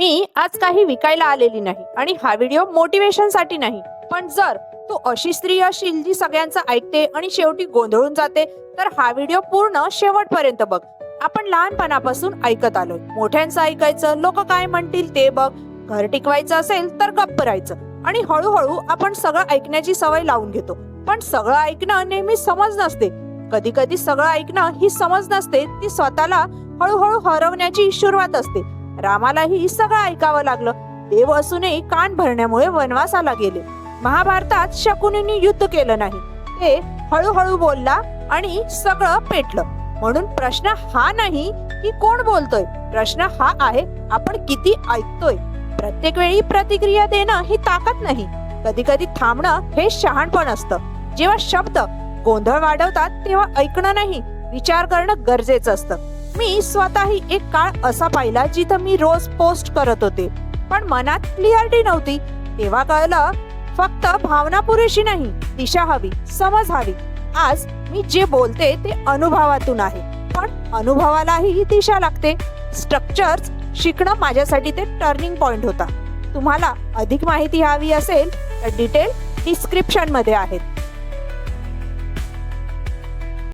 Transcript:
मी आज काही विकायला आलेली नाही आणि हा व्हिडिओ मोटिवेशनसाठी नाही. पण जर तू अशी स्त्री असशील जी सगळ्यांचं ऐकते आणि शेवटी गोंधळून जाते तर हा व्हिडिओ पूर्ण शेवटपर्यंत बघ. आपण लहानपणापासून ऐकत आलोय. मोठ्यांचं ऐकायचं लोक काय म्हणतील ते बघ. घर टिकवायचं असेल तर गप्प राहायचं. आणि हळूहळू आपण सगळं ऐकण्याची सवय लावून घेतो. पण सगळं ऐकणं नेहमी समज नसते. कधी कधी सगळं ऐकणं ही समज नसते ती स्वतःला हळूहळू हरवण्याची सुरुवात असते. रामालाही सगळं ऐकावं लागलं. देव असूनही कान भरण्यामुळे वनवासाला गेले. महाभारतात शकुनींनी युद्ध केलं नाही. ते हळूहळू बोलला आणि सगळं पेटलं. म्हणून प्रश्न हा नाही की कोण बोलतोय. प्रश्न हा आहे आपण किती ऐकतोय? प्रत्येक वेळी प्रतिक्रिया देणं ही ताकद नाही. कधी कधी थांबणं हे शहाणपण असतं. जेव्हा शब्द गोंधळ वाढवतात तेव्हा ऐकणं नाही. विचार करणं गरजेचं असतं. मी स्वतःही एक काळ असा पाहिला जिथं मी रोज पोस्ट करत होते. पण मनात क्लिअरिटी नव्हती. तेव्हा कळलं फक्त भावना पुरेशी नाही दिशा हवी समज हवी. आज मी जे बोलते ते अनुभवातून आहे. पण अनुभवालाही दिशा लागते. स्ट्रक्चर्स शिकणं माझ्यासाठी ते टर्निंग पॉइंट होता. तुम्हाला अधिक माहिती हवी असेल तर डिटेल डिस्क्रिप्शनमध्ये आहेत.